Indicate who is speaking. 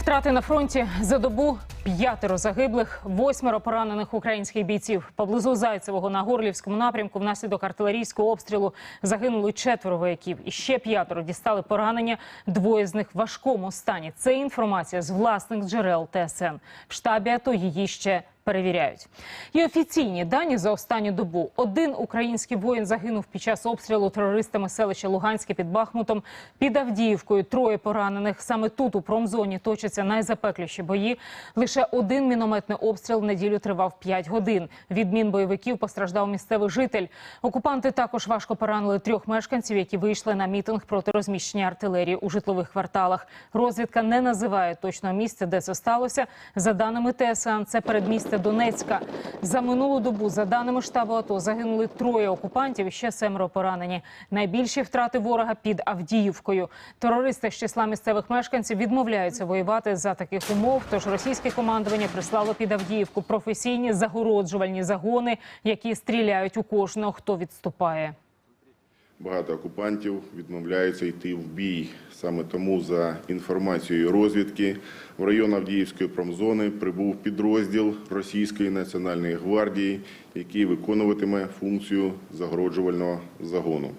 Speaker 1: Втрати на фронті за добу п'ятеро загиблих, восьмеро поранених українських бійців. Поблизу Зайцевого на Горлівському напрямку внаслідок артилерійського обстрілу загинули четверо вояків. І ще п'ятеро дістали поранення. Двоє з них в важкому стані. Це інформація з власних джерел ТСН. В штабі АТО її ще перевіряють. І офіційні дані за останню добу. Один український воїн загинув під час обстрілу терористами селища Луганське під Бахмутом. Під Авдіївкою троє поранених. Саме тут, у промзоні, точаться найзапекліші бої. Лише один мінометний обстріл в неділю тривав 5 годин. Від мін бойовиків постраждав місцевий житель. Окупанти також важко поранили трьох мешканців, які вийшли на мітинг проти розміщення артилерії у житлових кварталах. Розвідка не називає точного місця, де це сталося. За даними ТСН, це передмістя Донецька. За минулу добу, за даними штабу АТО, загинули троє окупантів і ще семеро поранені. Найбільші втрати ворога під Авдіївкою. Терористи з числа місцевих мешканців відмовляються воювати за таких умов. Тож російське командування прислало під Авдіївку професійні загороджувальні загони, які стріляють у кожного, хто відступає.
Speaker 2: Багато окупантів відмовляються йти в бій. Саме тому, за інформацією розвідки, в район Авдіївської промзони прибув підрозділ Російської національної гвардії, який виконуватиме функцію загороджувального загону.